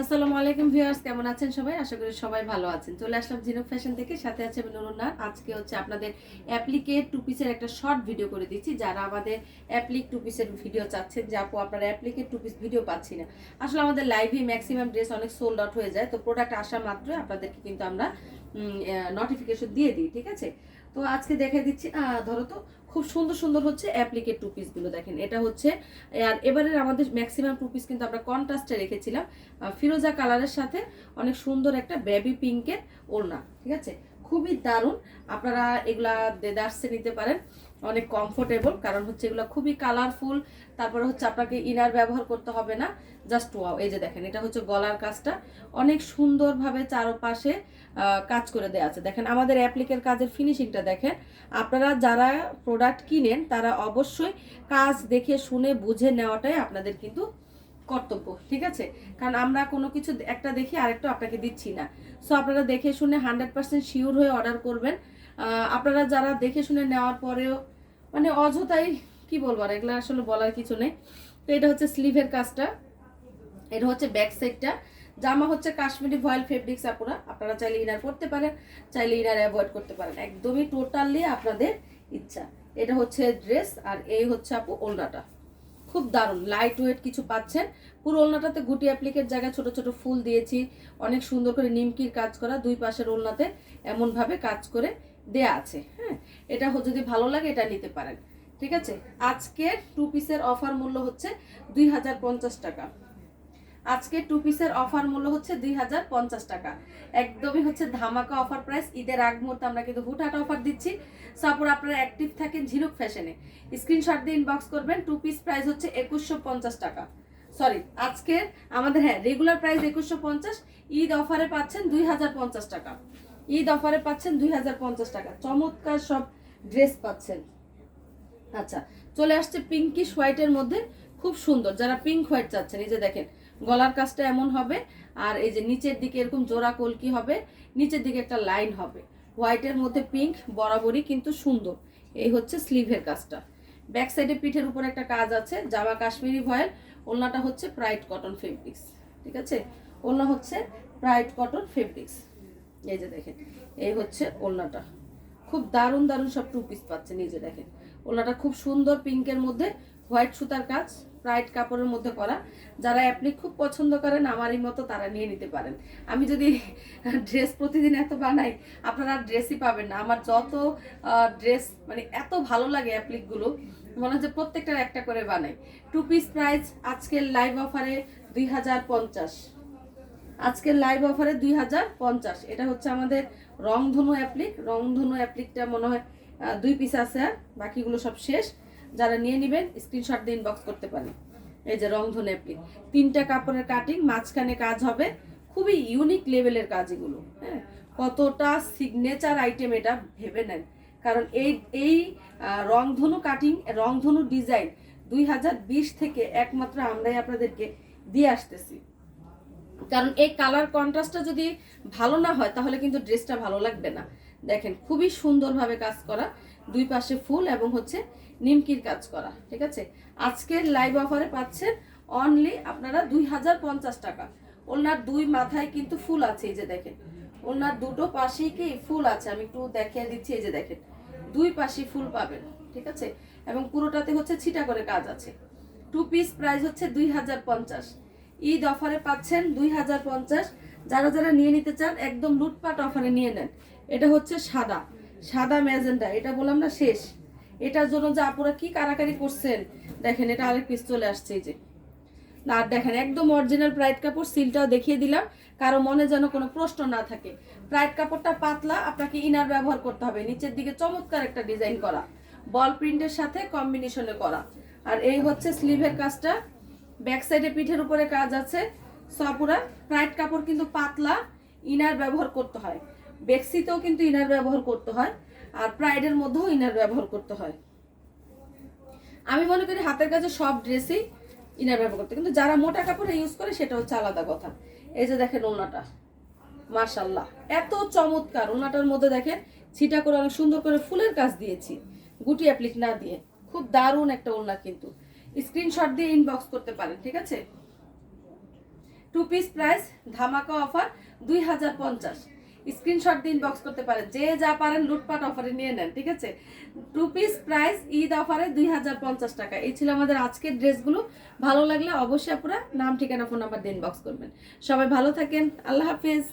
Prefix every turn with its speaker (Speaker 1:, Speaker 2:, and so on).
Speaker 1: আসসালামু আলাইকুম ভিউয়ার্স, কেমন আছেন সবাই? আশা করি সবাই ভালো আছেন। চলে আসলাম জিনুক ফ্যাশন থেকে, সাথে আছে আমি নুরুন্নার আজকে হচ্ছে আপনাদের অ্যাপ্লিকেট টু পিসের একটা শর্ট ভিডিও করে দিচ্ছি। যারা আমাদের অ্যাপ্লিক টু পিসের ভিডিও চাচ্ছেন, যে আপু, আপনারা অ্যাপ্লিকেট টু পিস ভিডিও পাচ্ছি না। আসলে আমাদের লাইভে ম্যাক্সিমাম ড্রেস অনেক সোল্ড আউট হয়ে যায়। তো প্রোডাক্ট আসা মাত্রই আপনাদেরকে কিন্তু আমরা নোটিফিকেশন দিয়ে দিই, ঠিক আছে? তো আজকে দেখে দিচ্ছি ধরো তো খুব সুন্দর সুন্দর হচ্ছে অ্যাপ্লিকেট টু পিসগুলো দেখেন। এটা হচ্ছে আর এবারের আমাদের ম্যাক্সিমাম টু পিস কিন্তু আমরা কন্ট্রাস্টে রেখেছিলাম। ফিরোজা কালারের সাথে অনেক সুন্দর একটা বেবি পিঙ্কের ওড়না, ঠিক আছে? খুবই দারুণ। আপনারা এগুলা দেদার্সে নিতে পারেন। অনেক কমফোর্টেবল কারণ হচ্ছে এগুলো খুবই কালারফুল তারপরে হচ্ছে আপনাকে ইনার ব্যবহার করতে হবে না জাস্ট ওয়াও এই যে দেখেন, এটা হচ্ছে গলার কাজটা, অনেক সুন্দরভাবে চারপাশে কাজ করে দেওয়া আছে। দেখেন, আমাদের অ্যাপ্লিকের কাজের ফিনিশিংটা দেখেন, আপনারা যারা প্রোডাক্ট কিনেন, তারা অবশ্যই কাজ দেখে শুনে বুঝে নেওয়াটাই আপনাদের কিন্তু কর্তব্য, ঠিক আছে? কারণ আমরা কোনো কিছু একটা দেখি আরেকটা আপনাকে দিচ্ছি না। সো আপনারা দেখে শুনে হান্ড্রেড পার্সেন্ট শিওর হয়ে অর্ডার করবেন। আপনারা যারা দেখে শুনে নেওয়ার পরেও মানে অযথাই, কি বলব আর, এগুলো আসলে বলার কিছু নেই। তো এটা হচ্ছে স্লিভের কাজটা। এটা হচ্ছে ব্যাক সাইডটা জামা হচ্ছে কাশ্মীরি ভয়েল ফেব্রিক্স আপুরা। আপনারা চাইলে ইনার করতে পারেন, চাইলে ইনার অ্যাভয়েড করতে পারেন। একদমই টোটালি আপনাদের ইচ্ছা। এটা হচ্ছে ড্রেস আর এই হচ্ছে আপু ওলনাটা। খুব দারুণ লাইট ওয়েট কিছু পাচ্ছেন। পুরো ওলনাটাতে গুটি অ্যাপ্লিকের জায়গায় ছোট ছোট ফুল দিয়েছি। অনেক সুন্দর করে নিমকির কাজ করা, দুই পাশের ওলনাতে এমনভাবে কাজ করে। দেয়া আছে হ্যাঁ? এটা যদি ভালো লাগে এটা নিতে পারেন, ঠিক আছে? আজকের টু পিসের অফার মূল্য হচ্ছে দুই হাজার পঞ্চাশ টাকা। আজকে টু পিসের অফার মূল্য হচ্ছে দুই হাজার পঞ্চাশ টাকা। একদমই হচ্ছে ধামাকা অফার প্রাইস ঈদের আগ মুহূর্তে আমরা কিন্তু হুটহাট অফার দিচ্ছি। সাপোর আপনারা অ্যাক্টিভ থাকেন ঝিনুক ফ্যাশনে স্ক্রিনশট দিয়ে ইনবক্স করবেন টু পিস প্রাইস হচ্ছে একুশশো পঞ্চাশ টাকা। সরি আজকে আমাদের হ্যাঁ রেগুলার প্রাইস একুশশো পঞ্চাশ, ঈদ অফারে পাচ্ছেন দুই হাজার পঞ্চাশ টাকা। ঈদ অফারে পাচ্ছেন দুই হাজার পঞ্চাশ টাকা। চমৎকার সব ড্রেস পাচ্ছেন। আচ্ছা চলে আসছে পিঙ্কিশ হোয়াইটের মধ্যে। খুব সুন্দর, যারা পিঙ্ক হোয়াইট চাচ্ছেন, এই যে দেখেন, গলার কাজটা এমন হবে, আর এই যে নিচের দিকে এরকম জোড়া কলকি হবে, নিচের দিকে একটা লাইন হবে। হোয়াইটের মধ্যে পিঙ্ক বরাবরই কিন্তু সুন্দর। এই হচ্ছে স্লিভের কাজটা। ব্যাক সাইডে পিঠের উপর একটা কাজ আছে জামা কাশ্মীরি ভয়েল ওলনাটা হচ্ছে প্রাইড কটন ফেব্রিক্স ঠিক আছে? ওলনা হচ্ছে প্রাইড কটন ফেব্রিক্স এই যে দেখেন, এই হচ্ছে ওলনাটা খুব দারুণ দারুণ সব টু পিস পাচ্ছেন, এই যে দেখেন। ওনাটা খুব সুন্দর পিঙ্কের মধ্যে হোয়াইট সুতার কাজ ব্রাইট কাপড়ের মধ্যে করা। যারা অ্যাপ্লিক খুব পছন্দ করেন, আমারই মতো তারা নিয়ে নিতে পারেন। আমি যদি ড্রেস প্রতিদিন এত বানাই, আপনারা ড্রেসই পাবেন না। আমার যত ড্রেস মানে এত ভালো লাগে অ্যাপ্লিকগুলো মনে হচ্ছে প্রত্যেকটার একটা করে বানাই। টু পিস প্রাইস আজকের লাইভ অফারে দুই হাজার পঞ্চাশ। আজকের লাইভ অফারে দুই হাজার পঞ্চাশ। এটা হচ্ছে আমাদের রংধনু অ্যাপ্লিক রংধনু অ্যাপ্লিকটা মনে হয় দুই পিস আছে আর, বাকিগুলো সব শেষ। যারা নিয়ে নেবেন স্ক্রিনশট দিয়ে ইনবক্স করতে পারেন। এই যে রংধনু অ্যাপ্লিক তিনটা কাপড়ের কাটিং মাঝখানে কাজ হবে। খুবই ইউনিক লেভেলের কাজ এগুলো হ্যাঁ? কতটা সিগনেচার আইটেম এটা ভেবে নেন। কারণ এই এই রংধনু কাটিং রংধনু ডিজাইন দুই হাজার বিশ থেকে একমাত্র আমরাই আপনাদেরকে দিয়ে আসতেছি। কারণ এই কালার কন্ট্রাস্টটা যদি ভালো না হয়, তাহলে কিন্তু ড্রেসটা ভালো লাগবে না। দেখেন, খুবই সুন্দরভাবে কাজ করা, দুই পাশে ফুল এবং হচ্ছে নিমকির কাজ করা, ঠিক আছে? আজকের লাইভ অফারে পাচ্ছেন অনলি আপনারা দুই হাজার পঞ্চাশ টাকা। ওনার দুই মাথায় কিন্তু ফুল আছে, এই যে দেখেন। ওনার দুটো পাশেই কি ফুল আছে? আমি একটু দেখিয়ে দিচ্ছি, এই যে দেখেন। দুই পাশে ফুল পাবেন, ঠিক আছে? এবং পুরোটাতে হচ্ছে ছিটা করে কাজ আছে। টু পিস প্রাইস হচ্ছে দুই হাজার পঞ্চাশ। ঈদ অফারে পাচ্ছেন দুই হাজার পঞ্চাশ। যারা যারা নিয়ে নিতে চান, একদম লুটপাট অফারে নিয়ে নেন। এটা হচ্ছে সাদা। সাদা ম্যাজেন্ডা এটা বললাম না শেষ। এটার জন্য যে আপুরা কি কারাকারি করছেন, দেখেন, এটা আরেক পিস চলে আসছে এই যে। না দেখেন, একদম অরিজিনাল প্রাইড কাপড় সিলটাও দেখিয়ে দিলাম। কারও মনে যেন কোনো প্রশ্ন না থাকে। প্রাইড কাপড়টা পাতলা, আপনাকে ইনার ব্যবহার করতে হবে। নিচের দিকে চমৎকার একটা ডিজাইন করা। বল প্রিন্টের সাথে কম্বিনেশনে করা। আর এই হচ্ছে স্লিভের কাজটা। ব্যাক সাইডে পিঠের উপরে কাজ আছে, সপুরা। প্রাইড কাপড় কিন্তু পাতলা ইনার ব্যবহার করতে হয়। বেক্সিতেও কিন্তু ইনার ব্যবহার করতে হয়, আর প্রাইডের মধ্যেও ইনার ব্যবহার করতে হয়। আমি মনে করি হাতের কাছে সব ড্রেসই ইনার ব্যবহার করতে কিন্তু যারা মোটা কাপড় ইউজ করে, সেটা হচ্ছে আলাদা কথা। এই যে দেখেন ওনাটা মার্শাল্লাহ এত চমৎকার। ওনাটার মধ্যে দেখেন, ছিটা করে অনেক সুন্দর করে ফুলের কাজ দিয়েছি। গুটি অ্যাপ্লিক না দিয়ে। খুব দারুণ একটা ওনা কিন্তু। স্ক্রিনশট দিয়ে ইনবক্স করতে পারেন, ঠিক আছে? টু পিস প্রাইস ধামাকা অফার দুই হাজার পঞ্চাশ। স্ক্রিনশট দিন বক্স করতে পারেন, যে যা পারেন লুটপাট অফারে নিয়ে নেন, ঠিক আছে? টু পিস প্রাইস ঈদ অফারে দুই হাজার পঞ্চাশ টাকা। এই ছিল আমাদের আজকের ড্রেসগুলো। ভালো লাগলে অবশ্যই আপনারা নাম, ঠিকানা ফোন নাম্বার দিন বক্স করবেন। সবাই ভালো থাকেন, আল্লাহ হাফিজ।